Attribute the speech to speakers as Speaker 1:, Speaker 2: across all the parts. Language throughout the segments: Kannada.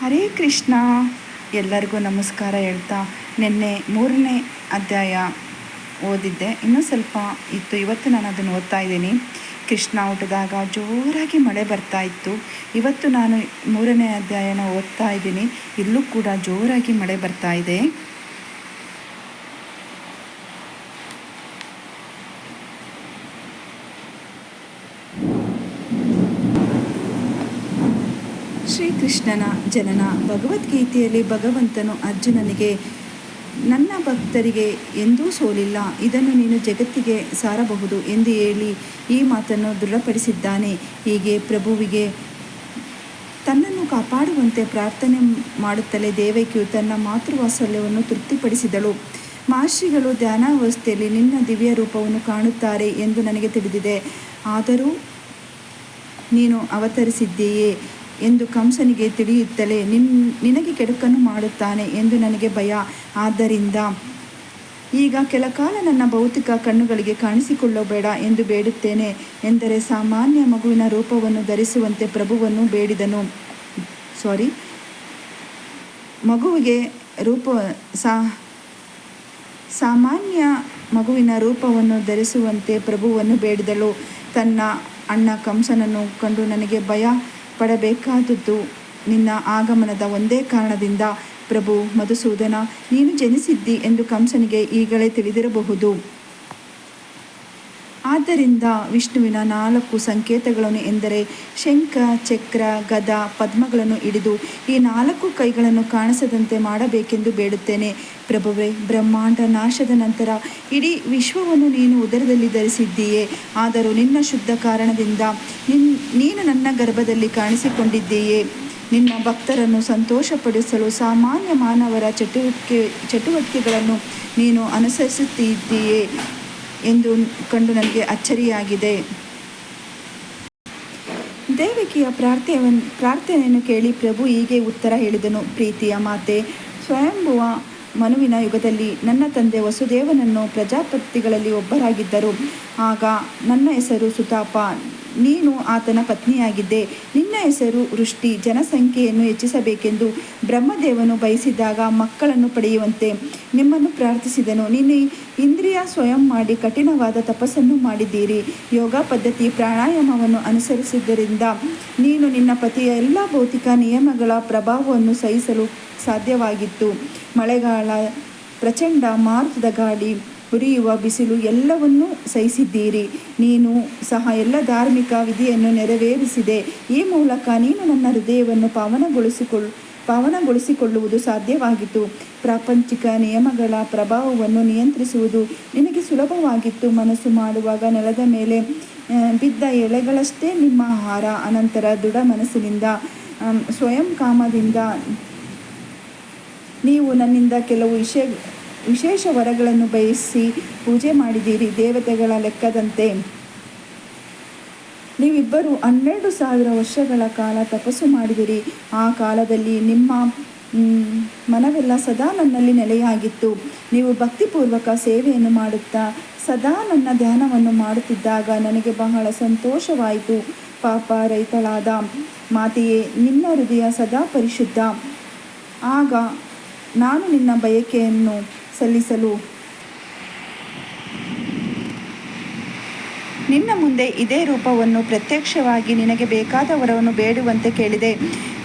Speaker 1: ಹರೇ ಕೃಷ್ಣ. ಎಲ್ಲರಿಗೂ ನಮಸ್ಕಾರ ಹೇಳ್ತಾ ನಿನ್ನೆ ಮೂರನೇ ಅಧ್ಯಾಯ ಓದಿದ್ದೆ. ಇನ್ನೂ ಸ್ವಲ್ಪ ಇತ್ತು. ಇವತ್ತು ನಾನು ಅದನ್ನು ಓದ್ತಾ ಇದ್ದೀನಿ. ಕೃಷ್ಣ ಹುಟ್ಟಿದಾಗ ಜೋರಾಗಿ ಮಳೆ ಬರ್ತಾ ಇತ್ತು. ಇವತ್ತು ನಾನು ಮೂರನೇ ಅಧ್ಯಾಯನ ಓದ್ತಾ ಇದ್ದೀನಿ. ಇಲ್ಲೂ ಕೂಡ ಜೋರಾಗಿ ಮಳೆ ಬರ್ತಾ ಇದೆ. ಶ್ರೀಕೃಷ್ಣನ ಜನನ ಭಗವದ್ಗೀತೆಯಲ್ಲಿ ಭಗವಂತನು ಅರ್ಜುನನಿಗೆ, ನನ್ನ ಭಕ್ತರಿಗೆ ಎಂದೂ ಸೋಲಿಲ್ಲ, ಇದನ್ನು ನೀನು ಜಗತ್ತಿಗೆ ಸಾರಬಹುದು ಎಂದು ಹೇಳಿ ಈ ಮಾತನ್ನು ದೃಢಪಡಿಸಿದ್ದಾನೆ. ಹೀಗೆ ಪ್ರಭುವಿಗೆ ತನ್ನನ್ನು ಕಾಪಾಡುವಂತೆ ಪ್ರಾರ್ಥನೆ ಮಾಡುತ್ತಲೇ ದೇವಕಿಯು ತನ್ನ ಮಾತೃವಾತ್ಸಲ್ಯವನ್ನು ತೃಪ್ತಿಪಡಿಸಿದಳು. ಮಹರ್ಷಿಗಳು ಧ್ಯಾನಾವಸ್ಥೆಯಲ್ಲಿ ನಿನ್ನ ದಿವ್ಯ ರೂಪವನ್ನು ಕಾಣುತ್ತಾರೆ ಎಂದು ನನಗೆ ತಿಳಿದಿದೆ. ಆದರೂ ನೀನು ಅವತರಿಸಿದ್ದೀಯೇ? ಎಂದು ಕಂಸನಿಗೆ ತಿಳಿಯುತ್ತಲೇ, ನಿನ್, ನಿನಗೆ ಕೆಡುಕನ್ನು ಮಾಡುತ್ತಾನೆ ಎಂದು ನನಗೆ ಭಯ. ಆದ್ದರಿಂದ ಈಗ ಕೆಲ ಕಾಲ ನನ್ನ ಭೌತಿಕ ಕಣ್ಣುಗಳಿಗೆ ಕಾಣಿಸಿಕೊಳ್ಳಬೇಡ ಎಂದು ಬೇಡುತ್ತೇನೆ ಎಂದರೆ ಸಾಮಾನ್ಯ ಮಗುವಿನ ರೂಪವನ್ನು ಧರಿಸುವಂತೆ ಪ್ರಭುವನ್ನು ಬೇಡಿದನು. ಸಾರಿ. ಮಗುವಿಗೆ ರೂಪ ಸಾಮಾನ್ಯ ಮಗುವಿನ ರೂಪವನ್ನು ಧರಿಸುವಂತೆ ಪ್ರಭುವನ್ನು ಬೇಡಿದಳು. ತನ್ನ ಅಣ್ಣ ಕಂಸನನ್ನು ಕಂಡು ನನಗೆ ಭಯ. ಪಡಬೇಕಾದದ್ದು. ನಿನ್ನ ಆಗಮನದ ಒಂದೇ ಕಾರಣದಿಂದ ಪ್ರಭು ಮಧುಸೂದನ ನೀನು ಜನಿಸಿದ್ದಿ ಎಂದು ಕಂಸನಿಗೆ ಈಗಲೇ ತಿಳಿದಿರಬಹುದು. ಆದ್ದರಿಂದ ವಿಷ್ಣುವಿನ ನಾಲ್ಕು ಸಂಕೇತಗಳನ್ನು ಎಂದರೆ ಶಂಖ, ಚಕ್ರ, ಗದ, ಪದ್ಮಗಳನ್ನು ಹಿಡಿದು ಈ ನಾಲ್ಕು ಕೈಗಳನ್ನು ಕಾಣಿಸದಂತೆ ಮಾಡಬೇಕೆಂದು ಬೇಡುತ್ತೇನೆ. ಪ್ರಭುವೆ, ಬ್ರಹ್ಮಾಂಡ ನಾಶದ ನಂತರ ಇಡೀ ವಿಶ್ವವನ್ನು ನೀನು ಉದರದಲ್ಲಿ ಧರಿಸಿದ್ದೀಯೇ. ಆದರೂ ನಿನ್ನ ಶುದ್ಧ ಕಾರಣದಿಂದ ನಿನ್, ನೀನು ನನ್ನ ಗರ್ಭದಲ್ಲಿ ಕಾಣಿಸಿಕೊಂಡಿದ್ದೀಯೇ. ನಿನ್ನ ಭಕ್ತರನ್ನು ಸಂತೋಷಪಡಿಸಲು ಸಾಮಾನ್ಯ ಮಾನವರ ಚಟುವಟಿಕೆ, ಚಟುವಟಿಕೆಗಳನ್ನು ನೀನು ಅನುಸರಿಸುತ್ತಿದ್ದೀಯೇ. ಎಂದು ಕಂಡು ನನಗೆ ಅಚ್ಚರಿಯಾಗಿದೆ. ದೇವಕಿಯ ಪ್ರಾರ್ಥನೆಯನ್ನು ಪ್ರಾರ್ಥನೆಯನ್ನು ಕೇಳಿ ಪ್ರಭು ಹೀಗೆ ಉತ್ತರ ಹೇಳಿದನು. ಪ್ರೀತಿಯ ಮಾತೆ, ಸ್ವಯಂಭುವ ಮನುವಿನ ಯುಗದಲ್ಲಿ ನನ್ನ ತಂದೆ ವಸುದೇವನನ್ನು ಪ್ರಜಾಪತಿಗಳಲ್ಲಿ ಒಬ್ಬರಾಗಿದ್ದರು. ಆಗ ನನ್ನ ಹೆಸರು ಸುತಾಪ. ನೀನು ಆತನ ಪತ್ನಿಯಾಗಿದ್ದೆ. ನಿನ್ನ ಹೆಸರು ವೃಷ್ಟಿ. ಜನಸಂಖ್ಯೆಯನ್ನು ಹೆಚ್ಚಿಸಬೇಕೆಂದು ಬ್ರಹ್ಮದೇವನು ಬಯಸಿದಾಗ ಮಕ್ಕಳನ್ನು ಪಡೆಯುವಂತೆ ನಿಮ್ಮನ್ನು ಪ್ರಾರ್ಥಿಸಿದನು. ನೀನು ಇಂದ್ರಿಯ ಸ್ವಯಂ ಮಾಡಿ ಕಠಿಣವಾದ ತಪಸ್ಸನ್ನು ಮಾಡಿದ್ದೀರಿ. ಯೋಗ ಪದ್ಧತಿ ಪ್ರಾಣಾಯಾಮವನ್ನು ಅನುಸರಿಸಿದ್ದರಿಂದ ನೀನು ನಿನ್ನ ಪತಿಯ ಎಲ್ಲ ಭೌತಿಕ ನಿಯಮಗಳ ಪ್ರಭಾವವನ್ನು ಸಹಿಸಲು ಸಾಧ್ಯವಾಗಿತ್ತು. ಮಳೆಗಾಲ, ಪ್ರಚಂಡ ಮಾರುತದ ಗಾಳಿ ಉರಿಯುವ ಬಿಸಿಲು ಎಲ್ಲವನ್ನೂ ಸಹಿಸಿದ್ದೀರಿ. ನೀನು ಸಹ ಎಲ್ಲ ಧಾರ್ಮಿಕ ವಿಧಿಯನ್ನು ನೆರವೇರಿಸಿದೆ. ಈ ಮೂಲಕ ನೀನು ನನ್ನ ಹೃದಯವನ್ನು ಪಾವನಗೊಳಿಸಿಕೊಳ್ಳ ಪಾವನಗೊಳಿಸಿಕೊಳ್ಳುವುದು ಸಾಧ್ಯವಾಗಿತ್ತು. ಪ್ರಾಪಂಚಿಕ ನಿಯಮಗಳ ಪ್ರಭಾವವನ್ನು ನಿಯಂತ್ರಿಸುವುದು ನಿನಗೆ ಸುಲಭವಾಗಿತ್ತು. ಮನಸ್ಸು ಮಾಡುವಾಗ ನೆಲದ ಮೇಲೆ ಬಿದ್ದ ಎಳೆಗಳಷ್ಟೇ ನಿಮ್ಮ ಆಹಾರ. ಅನಂತರ ದೃಢ ಮನಸ್ಸಿನಿಂದ ಸ್ವಯಂ ಕಾಮದಿಂದ, ನೀವು ನನ್ನಿಂದ ಕೆಲವು ವಿಷಯ ವಿಶೇಷ ವರಗಳನ್ನು ಬಯಸಿ ಪೂಜೆ ಮಾಡಿದ್ದೀರಿ ದೇವತೆಗಳ ಲೆಕ್ಕದಂತೆ. ನೀವಿಬ್ಬರು ಹನ್ನೆರಡು ಸಾವಿರ ವರ್ಷಗಳ ಕಾಲ ತಪಸ್ಸು ಮಾಡಿದಿರಿ. ಆ ಕಾಲದಲ್ಲಿ ನಿಮ್ಮ ಮನವೆಲ್ಲ ಸದಾ ನನ್ನಲ್ಲಿ ನೆಲೆಯಾಗಿತ್ತು. ನೀವು ಭಕ್ತಿಪೂರ್ವಕ ಸೇವೆಯನ್ನು ಮಾಡುತ್ತಾ ಸದಾ ನನ್ನ ಧ್ಯಾನವನ್ನು ಮಾಡುತ್ತಿದ್ದಾಗ ನನಗೆ ಬಹಳ ಸಂತೋಷವಾಯಿತು. ಪಾಪ ರೈತಳಾದ ಮಾತೆಯೇ, ನಿನ್ನ ಹೃದಯ ಸದಾ ಪರಿಶುದ್ಧ. ಆಗ ನಾನು ನಿನ್ನ ಬಯಕೆಯನ್ನು ಸಲ್ಲಿಸಲು. ನಿನ್ನ ಮುಂದೆ ಇದೇ ರೂಪವನ್ನು ಪ್ರತ್ಯಕ್ಷವಾಗಿ ನಿನಗೆ ಬೇಕಾದ ವರವನ್ನು ಬೇಡುವಂತೆ ಕೇಳಿದೆ.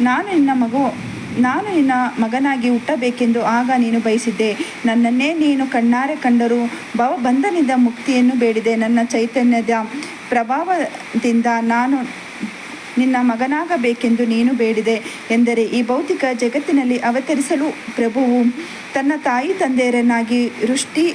Speaker 1: ನಾನು ನಿನ್ನ ಮಗು, ನಾನು ನಿನ್ನ ಮಗನಾಗಿ ಹುಟ್ಟಬೇಕೆಂದು ಆಗ ನೀನು ಬಯಸಿದ್ದೆ. ನನ್ನನ್ನೇ ನೀನು ಕಣ್ಣಾರೆ ಕಂಡರೂ ಭವಬಂಧನಿಂದ ಮುಕ್ತಿಯನ್ನು ಬೇಡಿದೆ. ನನ್ನ ಚೈತನ್ಯದ ಪ್ರಭಾವದಿಂದ ನಾನು ನಿನ್ನ ಮಗನಾಗಬೇಕೆಂದು ನೀನು ಬೇಡಿದೆ ಎಂದರೆ ಈ ಭೌತಿಕ ಜಗತ್ತಿನಲ್ಲಿ ಅವತರಿಸಲು ಪ್ರಭುವು ತನ್ನ ತಾಯಿ ತಂದೆಯರನ್ನಾಗಿ ವೃಷ್ಟಿ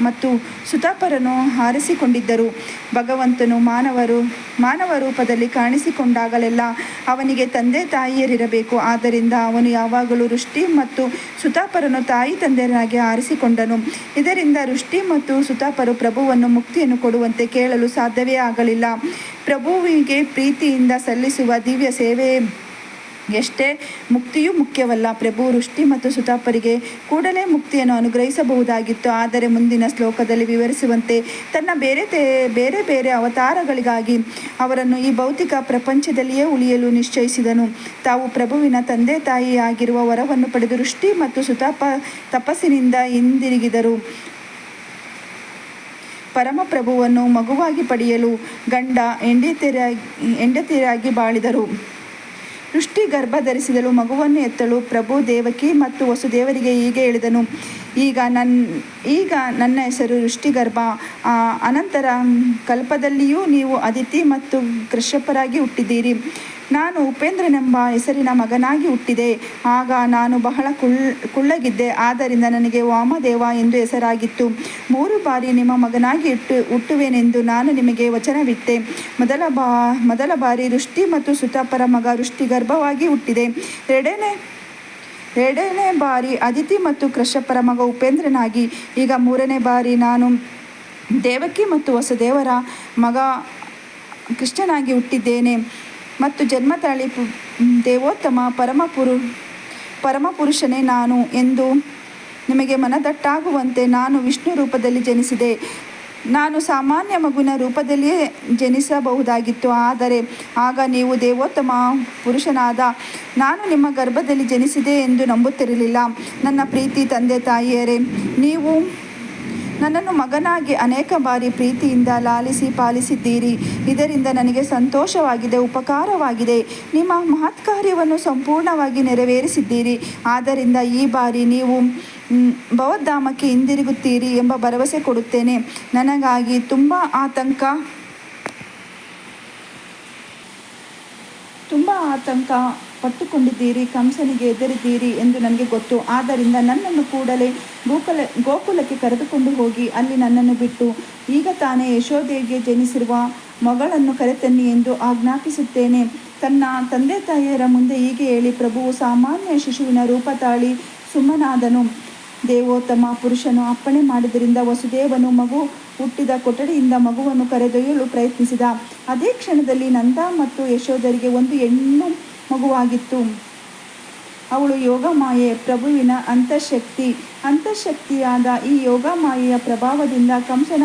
Speaker 1: ಮತ್ತು ಸುತಾಪರನು ಹಾರಿಸಿಕೊಂಡಿದ್ದರು. ಭಗವಂತನು ಮಾನವರು, ಮಾನವ ರೂಪದಲ್ಲಿ ಕಾಣಿಸಿಕೊಂಡಾಗಲೆಲ್ಲ ಅವನಿಗೆ ತಂದೆ ತಾಯಿಯರಿರಬೇಕು. ಆದ್ದರಿಂದ ಅವನು ಯಾವಾಗಲೂ ವೃಷ್ಟಿ ಮತ್ತು ಸುತಾಪರನು ತಾಯಿ ತಂದೆಯರಾಗಿ ಆರಿಸಿಕೊಂಡನು ಇದರಿಂದ ರುಷ್ಟಿ ಮತ್ತು ಸುತಾಪರು ಪ್ರಭುವನ್ನು ಮುಕ್ತಿಯನ್ನು ಕೊಡುವಂತೆ ಕೇಳಲು ಸಾಧ್ಯವೇ ಆಗಲಿಲ್ಲ. ಪ್ರಭುವಿಗೆ ಪ್ರೀತಿಯಿಂದ ಸಲ್ಲಿಸುವ ದಿವ್ಯ ಸೇವೆ ಎಷ್ಟೇ ಮುಕ್ತಿಯೂ ಮುಖ್ಯವಲ್ಲ. ಪ್ರಭು ವೃಷ್ಟಿ ಮತ್ತು ಸುತಾಪರಿಗೆ ಕೂಡಲೇ ಮುಕ್ತಿಯನ್ನು ಅನುಗ್ರಹಿಸಬಹುದಾಗಿತ್ತು. ಆದರೆ ಮುಂದಿನ ಶ್ಲೋಕದಲ್ಲಿ ವಿವರಿಸುವಂತೆ ತನ್ನ ಬೇರೆ ಬೇರೆ ಬೇರೆ ಅವತಾರಗಳಿಗಾಗಿ ಅವರನ್ನು ಈ ಭೌತಿಕ ಪ್ರಪಂಚದಲ್ಲಿಯೇ ಉಳಿಯಲು ನಿಶ್ಚಯಿಸಿದನು. ತಾವು ಪ್ರಭುವಿನ ತಂದೆ ತಾಯಿಯಾಗಿರುವ ವರವನ್ನು ಪಡೆದು ವೃಷ್ಟಿ ಮತ್ತು ಸುತಾಪ ತಪಸ್ಸಿನಿಂದ ಹಿಂದಿರುಗಿದರು. ಪರಮಪ್ರಭುವನ್ನು ಮಗುವಾಗಿ ಪಡೆಯಲು ಗಂಡ ಹೆಂಡತಿಯರಾಗಿ ಹೆಂಡತಿಯರಾಗಿ ಬಾಳಿದರು. ವೃಷ್ಟಿ ಗರ್ಭ ಧರಿಸಿದಳು ಮಗುವನ್ನು ಎತ್ತಳು. ಪ್ರಭು ದೇವಕಿ ಮತ್ತು ವಸುದೇವರಿಗೆ ಹೀಗೆ ಹೇಳಿದನು ಈಗ ನನ್ನ ಈಗ ನನ್ನ ಹೆಸರು ಸೃಷ್ಟಿಗರ್ಭ. ಆ, ಅನಂತರ ಕಲ್ಪದಲ್ಲಿಯೂ ನೀವು ಅದಿತಿ ಮತ್ತು ಕೃಷಪರಾಗಿ ಹುಟ್ಟಿದ್ದೀರಿ. ನಾನು ಉಪೇಂದ್ರನೆಂಬ ಹೆಸರಿನ ಮಗನಾಗಿ ಹುಟ್ಟಿದೆ. ಆಗ ನಾನು ಬಹಳ ಕುಳ್, ಕುಳ್ಳಗಿದ್ದೆ. ಆದ್ದರಿಂದ ನನಗೆ ವಾಮದೇವ ಎಂದು ಹೆಸರಾಗಿತ್ತು. ಮೂರು ಬಾರಿ ನಿಮ್ಮ ಮಗನಾಗಿ ಇಟ್ಟು ಹುಟ್ಟುವೆನೆಂದು ನಾನು ನಿಮಗೆ ವಚನವಿಟ್ಟೆ. ಮೊದಲ ಬಾ, ಮೊದಲ ಬಾರಿ ವೃಷ್ಟಿ ಮತ್ತು ಸುತಾಪರ ಮಗ ವೃಷ್ಟಿ ಗರ್ಭವಾಗಿ ಹುಟ್ಟಿದೆ. ಎರಡನೇ ಎರಡನೇ ಬಾರಿ ಅದಿತಿ ಮತ್ತು ಕೃಷಪರ ಮಗ ಉಪೇಂದ್ರನಾಗಿ. ಈಗ ಮೂರನೇ ಬಾರಿ ನಾನು ದೇವಕಿ ಮತ್ತು ಹೊಸದೇವರ ಮಗ ಕೃಷ್ಣನಾಗಿ ಹುಟ್ಟಿದ್ದೇನೆ. ಮತ್ತು ಜನ್ಮ ತಾಳಿ ದೇವೋತ್ತಮ ಪರಮಪುರು ಪರಮಪುರುಷನೇ ನಾನು ಎಂದು ನಿಮಗೆ ಮನದಟ್ಟಾಗುವಂತೆ ನಾನು ವಿಷ್ಣು ರೂಪದಲ್ಲಿ ಜನಿಸಿದೆ. ನಾನು ಸಾಮಾನ್ಯ ಮಗುವಿನ ರೂಪದಲ್ಲಿಯೇ ಜನಿಸಬಹುದಾಗಿತ್ತು. ಆದರೆ ಆಗ ನೀವು ದೇವೋತ್ತಮ ಪುರುಷನಾದ ನಾನು ನಿಮ್ಮ ಗರ್ಭದಲ್ಲಿ ಜನಿಸಿದೆ ಎಂದು ನಂಬುತ್ತಿರಲಿಲ್ಲ. ನನ್ನ ಪ್ರೀತಿ ತಂದೆ ತಾಯಿಯರೇ, ನೀವು ನನ್ನನ್ನು ಮಗನಾಗಿ ಅನೇಕ ಬಾರಿ ಪ್ರೀತಿಯಿಂದ ಲಾಲಿಸಿ ಪಾಲಿಸಿದ್ದೀರಿ. ಇದರಿಂದ ನನಗೆ ಸಂತೋಷವಾಗಿದೆ, ಉಪಕಾರವಾಗಿದೆ. ನಿಮ್ಮ ಮಹತ್ ಕಾರ್ಯವನ್ನು ಸಂಪೂರ್ಣವಾಗಿ ನೆರವೇರಿಸಿದ್ದೀರಿ. ಆದ್ದರಿಂದ ಈ ಬಾರಿ ನೀವು ಭವದ್ಧಾಮಕ್ಕೆ ಹಿಂದಿರುಗುತ್ತೀರಿ ಎಂಬ ಭರವಸೆ ಕೊಡುತ್ತೇನೆ. ನನಗಾಗಿ ತುಂಬ ಆತಂಕ ತುಂಬ ಆತಂಕ ಪಟ್ಟುಕೊಂಡಿದ್ದೀರಿ, ಕಂಸನಿಗೆ ಎದುರಿದ್ದೀರಿ ಎಂದು ನನಗೆ ಗೊತ್ತು. ಆದ್ದರಿಂದ ನನ್ನನ್ನು ಕೂಡಲೇ ಗೋಕುಲ, ಗೋಕುಲಕ್ಕೆ ಕರೆದುಕೊಂಡು ಹೋಗಿ ಅಲ್ಲಿ ನನ್ನನ್ನು ಬಿಟ್ಟು ಈಗ ತಾನೇ ಯಶೋದೇವಿಗೆ ಜನಿಸಿರುವ ಮಗಳನ್ನು ಕರೆತನ್ನಿ ಎಂದು ಆಜ್ಞಾಪಿಸುತ್ತೇನೆ. ತನ್ನ ತಂದೆ ತಾಯಿಯರ ಮುಂದೆ ಹೀಗೆ ಹೇಳಿ ಪ್ರಭುವು ಸಾಮಾನ್ಯ ಶಿಶುವಿನ ರೂಪ ತಾಳಿ ಸುಮ್ಮನಾದನು. ದೇವೋತ್ತಮ ಪುರುಷನು ಅಪ್ಪಣೆ ಮಾಡಿದ್ದರಿಂದ ವಸುದೇವನು ಮಗು ಹುಟ್ಟಿದ ಕೊಠಡಿಯಿಂದ ಮಗುವನ್ನು ಕರೆದೊಯ್ಯಲು ಪ್ರಯತ್ನಿಸಿದ. ಅದೇ ಕ್ಷಣದಲ್ಲಿ ನಂದ ಮತ್ತು ಯಶೋಧರಿಗೆ ಒಂದು ಹೆಣ್ಣು ಮಗುವಾಗಿತ್ತು. ಅವಳು ಯೋಗ ಮಾಯೆ ಪ್ರಭುವಿನ ಅಂತಃಶಕ್ತಿ. ಅಂತಃಶಕ್ತಿಯಾದ ಈ ಯೋಗ ಮಾಯೆಯ ಪ್ರಭಾವದಿಂದ ಕಂಸನ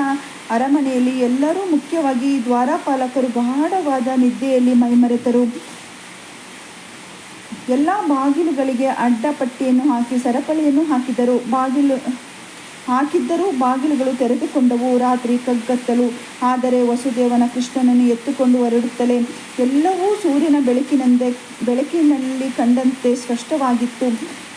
Speaker 1: ಅರಮನೆಯಲ್ಲಿ ಎಲ್ಲರೂ ಮುಖ್ಯವಾಗಿ ದ್ವಾರಪಾಲಕರು ಗಾಢವಾದ ನಿದ್ದೆಯಲ್ಲಿ ಮೈಮರೆತರು. ಎಲ್ಲ ಬಾಗಿಲುಗಳಿಗೆ ಅಡ್ಡಪಟ್ಟಿಯನ್ನು ಹಾಕಿ ಸರಪಳಿಯನ್ನು ಹಾಕಿದರು. ಬಾಗಿಲು ಹಾಕಿದ್ದರೂ ಬಾಗಿಲುಗಳು ತೆರೆದುಕೊಂಡವು, ರಾತ್ರಿ ಕಗ್ಗತ್ತಲು. ಆದರೆ ವಸುದೇವನ ಕೃಷ್ಣನನ್ನು ಎತ್ತುಕೊಂಡು ಹೊರಡುತ್ತಲೇ ಎಲ್ಲವೂ ಸೂರ್ಯನ ಬೆಳಕಿನಂತೆ, ಬೆಳಕಿನಲ್ಲಿ ಕಂಡಂತೆ ಸ್ಪಷ್ಟವಾಗಿತ್ತು.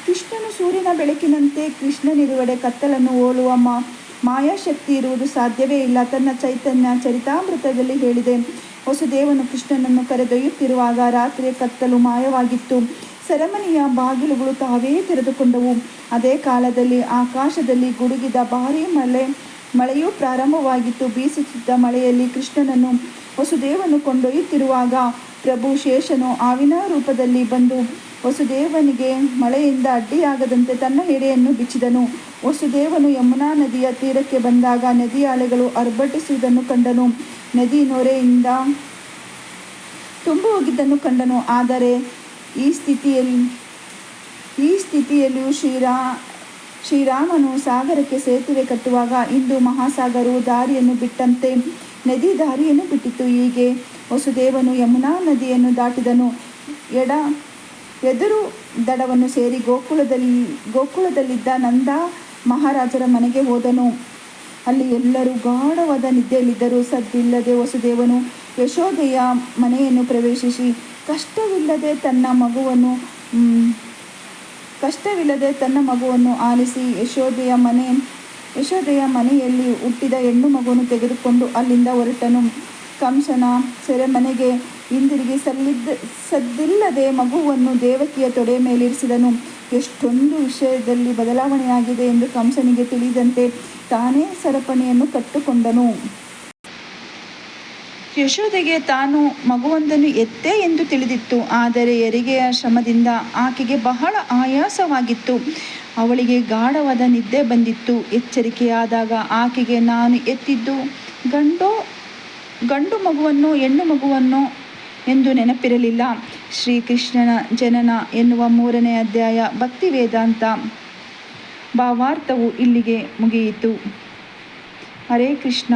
Speaker 1: ಕೃಷ್ಣನು ಸೂರ್ಯನ ಬೆಳಕಿನಂತೆ ಕೃಷ್ಣನಿರುವೆಡೆ ಕತ್ತಲನ್ನು ಹೋಲುವ ಮಾ, ಮಾಯಾಶಕ್ತಿ ಇರುವುದು ಸಾಧ್ಯವೇ ಇಲ್ಲ. ತನ್ನ ಚೈತನ್ಯ ಚರಿತಾಮೃತದಲ್ಲಿ ಹೇಳಿದೆ. ವಸುದೇವನು ಕೃಷ್ಣನನ್ನು ಕರೆದೊಯ್ಯುತ್ತಿರುವಾಗ ರಾತ್ರಿಯ ಕತ್ತಲು ಮಾಯವಾಗಿತ್ತು. ಸೆರೆಮನೆಯ ಬಾಗಿಲುಗಳು ತಾವೇ ತೆರೆದುಕೊಂಡವು. ಅದೇ ಕಾಲದಲ್ಲಿ ಆಕಾಶದಲ್ಲಿ ಗುಡುಗಿದ ಭಾರೀ ಮಳೆ, ಮಳೆಯೂ ಪ್ರಾರಂಭವಾಗಿತ್ತು. ಬೀಸುತ್ತಿದ್ದ ಮಳೆಯಲ್ಲಿ ಕೃಷ್ಣನನ್ನು ವಸುದೇವನು ಕೊಂಡೊಯ್ಯುತ್ತಿರುವಾಗ ಪ್ರಭು ಶೇಷನು ಆವಿನ ರೂಪದಲ್ಲಿ ಬಂದು ವಸುದೇವನಿಗೆ ಮಳೆಯಿಂದ ಅಡ್ಡಿಯಾಗದಂತೆ ತನ್ನ ಎಡೆಯನ್ನು ಬಿಚ್ಚಿದನು. ವಸುದೇವನು ಯಮುನಾ ನದಿಯ ತೀರಕ್ಕೆ ಬಂದಾಗ ನದಿಯ ಅಲೆಗಳು ಅರ್ಭಟಿಸುವುದನ್ನು ಕಂಡನು. ನದಿ ನೊರೆಯಿಂದ ತುಂಬು ಹೋಗಿದ್ದನ್ನು ಕಂಡನು. ಆದರೆ ಈ ಸ್ಥಿತಿಯಲ್ಲಿ, ಈ ಸ್ಥಿತಿಯಲ್ಲಿಯೂ ಶ್ರೀರಾ, ಶ್ರೀರಾಮನು ಸಾಗರಕ್ಕೆ ಸೇತುವೆ ಕಟ್ಟುವಾಗ ಇಂದು ಮಹಾಸಾಗರವು ದಾರಿಯನ್ನು ಬಿಟ್ಟಂತೆ, ನದಿ ದಾರಿಯನ್ನು ಬಿಟ್ಟಿತು. ಹೀಗೆ ವಸುದೇವನು ಯಮುನಾ ನದಿಯನ್ನು ದಾಟಿದನು. ಎಡ, ಎದುರು ದಡವನ್ನು ಸೇರಿ ಗೋಕುಲದಲ್ಲಿ, ಗೋಕುಲದಲ್ಲಿದ್ದ ನಂದ ಮಹಾರಾಜರ ಮನೆಗೆ ಹೋದನು. ಅಲ್ಲಿ ಎಲ್ಲರೂ ಗಾಢವಾದ ನಿದ್ದೆಯಲ್ಲಿದ್ದರೂ ಸದ್ದಿಲ್ಲದೆ ವಸುದೇವನು ಯಶೋದೆಯ ಮನೆಯನ್ನು ಪ್ರವೇಶಿಸಿ ಕಷ್ಟವಿಲ್ಲದೆ ತನ್ನ ಮಗುವನ್ನು ಕಷ್ಟವಿಲ್ಲದೆ ತನ್ನ ಮಗುವನ್ನು ಆಲಿಸಿ ಯಶೋದೆಯ ಮನೆ ಯಶೋದೆಯ ಮನೆಯಲ್ಲಿ ಹುಟ್ಟಿದ ಹೆಣ್ಣು ಮಗುವನ್ನು ತೆಗೆದುಕೊಂಡು ಅಲ್ಲಿಂದ ಹೊರಟನು. ಕಂಸನ ಸೆರೆಮನೆಗೆ ಹಿಂದಿರುಗಿ ಸಲ್ಲಿದ್ದ, ಸದ್ದಿಲ್ಲದೆ ಮಗುವನ್ನು ದೇವಕಿಯ ತೊಡೆ ಮೇಲಿರಿಸಿದನು ಎಷ್ಟೊಂದು ವಿಷಯದಲ್ಲಿ ಬದಲಾವಣೆಯಾಗಿದೆ ಎಂದು ಕಂಸನಿಗೆ ತಿಳಿದಂತೆ ತಾನೇ ಸರಪಣಿಯನ್ನು ಕಟ್ಟುಕೊಂಡನು. ಯಶೋದೆಗೆ ತಾನು ಮಗುವೊಂದನ್ನು ಎತ್ತೆ ಎಂದು ತಿಳಿದಿತ್ತು. ಆದರೆ ಹೆರಿಗೆಯ ಶ್ರಮದಿಂದ ಆಕೆಗೆ ಬಹಳ ಆಯಾಸವಾಗಿತ್ತು. ಅವಳಿಗೆ ಗಾಢವಾದ ನಿದ್ದೆ ಬಂದಿತ್ತು. ಎಚ್ಚರಿಕೆಯಾದಾಗ ಆಕೆಗೆ, ನಾನು ಎತ್ತಿದ್ದು ಗಂಡೋ, ಗಂಡು ಮಗುವನ್ನು, ಹೆಣ್ಣು ಮಗುವನ್ನು ಎಂದು ನೆನಪಿರಲಿಲ್ಲ. ಶ್ರೀಕೃಷ್ಣನ ಜನನ ಎನ್ನುವ ಮೂರನೇ ಅಧ್ಯಾಯ ಭಕ್ತಿ ವೇದಾಂತ ಭಾವಾರ್ಥವು ಇಲ್ಲಿಗೆ ಮುಗಿಯಿತು. ಹರೇ ಕೃಷ್ಣ.